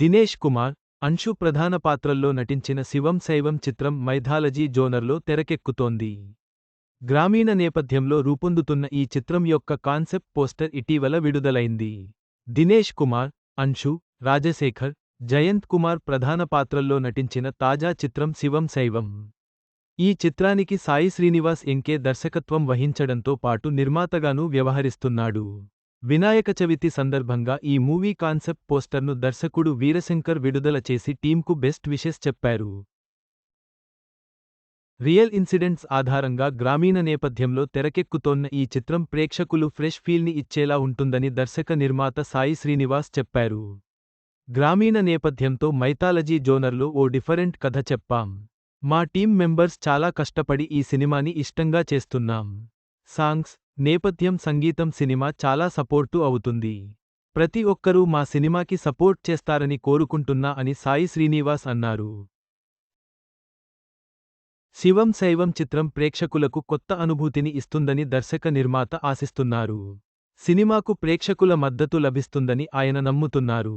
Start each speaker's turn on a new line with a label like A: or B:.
A: దినేష్ కుమార్ అంశు ప్రధాన పాత్రల్లో నటించిన శివం శైవం చిత్రం మైథాలజీ జోనర్లో తెరకెక్కుతోంది. గ్రామీణ నేపథ్యంలో రూపొందుతున్న ఈ చిత్రం యొక్క కాన్సెప్ట్ పోస్టర్ ఇటీవల విడుదలైంది. దినేష్ కుమార్ అంశు రాజశేఖర్ జయంత్ కుమార్ ప్రధాన పాత్రల్లో నటించిన తాజా చిత్రం శివం శైవం. ఈ చిత్రానికి సాయి శ్రీనివాస్ ఎంకే దర్శకత్వం వహించడంతో పాటు నిర్మాతగానూ వ్యవహరిస్తున్నాడు. వినాయక చవితి సందర్భంగా ఈ మూవీ కాన్సెప్ట్ పోస్టర్ను దర్శకుడు వీరశంకర్ విడుదల చేసి టీంకు బెస్ట్ విషెస్ చెప్పారు. రియల్ ఇన్సిడెంట్స్ ఆధారంగా గ్రామీణ నేపథ్యంలో తెరకెక్కుతోన్న ఈ చిత్రం ప్రేక్షకులు ఫ్రెష్ ఫీల్ని ఇచ్చేలా ఉంటుందని దర్శక నిర్మాత సాయి శ్రీనివాస్ చెప్పారు. గ్రామీణ నేపథ్యంతో మైథాలజీ జోనర్లో ఓ డిఫరెంట్ కథ చెప్పాం. మా టీం మెంబర్స్ చాలా కష్టపడి ఈ సినిమాని ఇష్టంగా చేస్తున్నాం. సాంగ్స్ నేపథ్యం సంగీతం సినిమా చాలా సపోర్టు అవుతుంది. ప్రతి ఒక్కరూ మా సినిమాకి సపోర్ట్ చేస్తారని కోరుకుంటున్నా అని సాయి శ్రీనివాస్ అన్నారు. శివం శైవం చిత్రం ప్రేక్షకులకు కొత్త అనుభూతిని ఇస్తుందని దర్శక నిర్మాత ఆశిస్తున్నారు. సినిమాకు ప్రేక్షకుల మద్దతు లభిస్తుందని ఆయన నమ్ముతున్నారు.